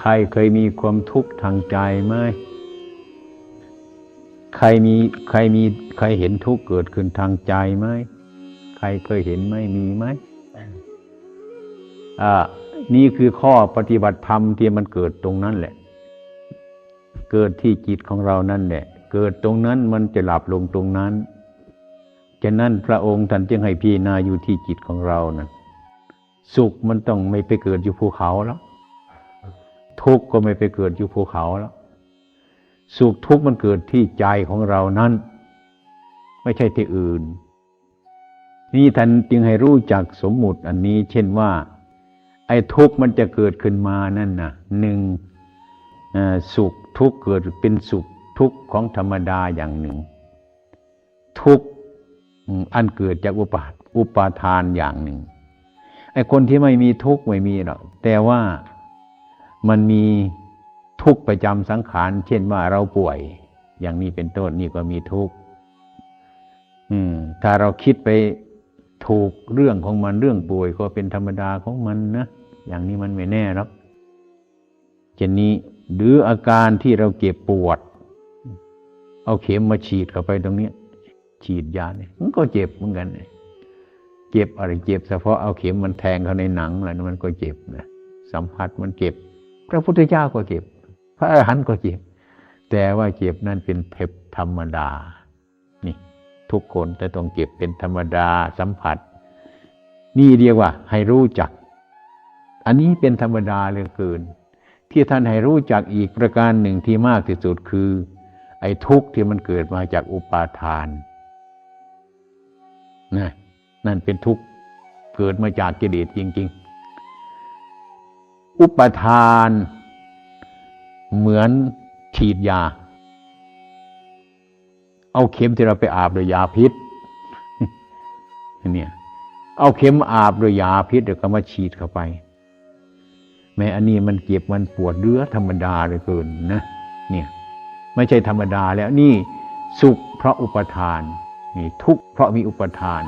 ใครเคยมีความทุกข์ทางใจไหมใครมีใครมีใครเห็นทุกข์เกิดขึ้นทางใจไหมใครเคยเห็นไหมมีไหมอ่า นี่คือข้อปฏิบัติธรรมที่มันเกิดตรงนั้นแหละ เกิดที่จิตของเรานั่นแหละ เกิดตรงนั้นมันจะหลับลงตรงนั้นฉะนั้นพระองค์ท่านจึงให้พิจารณาอยู่ที่จิตของเรานั่นสุขมันต้องไม่ไปเกิดอยู่ภูเขาแล้ว ทุกข์ก็ไม่ไปเกิดอยู่ภูเขาแล้ว สุขทุกข์มันเกิดที่ใจของเรานั้น ไม่ใช่ที่อื่น นี่ท่านจึงให้รู้จักสมมุติอันนี้ เช่นว่า ไอ้ทุกข์มันจะเกิดขึ้นมานั่นนะหนึ่งสุขทุกข์เกิดเป็นสุขทุกข์ของธรรมดาอย่างหนึ่ง ทุกข์อันเกิดจากอุปาอุปาทานอย่างหนึ่งไอ้คนที่ไม่มีทุกข์ไม่มีหรอกแต่ว่า มันมีทุกข์ประจำสังขาร เช่นว่าเราป่วย อย่างนี้เป็นต้นนี่ก็มีทุกข์ถ้าเราคิดไปถูกเรื่องของมันเรื่องป่วยก็เป็นธรรมดาของมันนะอย่างนี้มันไม่แน่หรอกเช่นนี้หรืออาการที่เราเจ็บปวด เอาเข็มมาฉีดเข้าไปตรงเนี้ยฉีดยาเนี่ยมันก็เจ็บเหมือนกันเจ็บอะไรเจ็บเฉพาะเอาเข็มมันแทงเข้าในหนังอะไรมันก็เจ็บนะสัมผัสมันเจ็บ พระพุทธเจ้าก็เจ็บ พระอรหันต์ก็เจ็บ แต่ว่าเจ็บนั่นเป็นเทปธรรมดา นี่ ทุกคนจะต้องเจ็บเป็นธรรมดาสัมผัส นี่เรียกว่า ให้รู้จัก อันนี้เป็นธรรมดาเหลือเกิน ที่ท่านให้รู้จักอีกประการหนึ่งที่มากที่สุดคือ ไอ้ทุกข์ที่มันเกิดมาจากอุปาทานนะนั่นเป็นทุกข์เกิดมาจากกิเลสจริง ๆ อุปทาน เหมือนฉีดยา เอาเข็มที่เราไปอาบด้วยยาพิษเนี่ยเอาเข็มอาบด้วยยาพิษเดี๋ยวก็มาฉีดเข้าไป แม้อันนี้มันเจ็บมันปวดเรื้อธรรมดาเลยเกินนะเนี่ยไม่ใช่ธรรมดาแล้วนี่สุขเพราะอุปทานนี่ทุกข์เพราะมีอุปทาน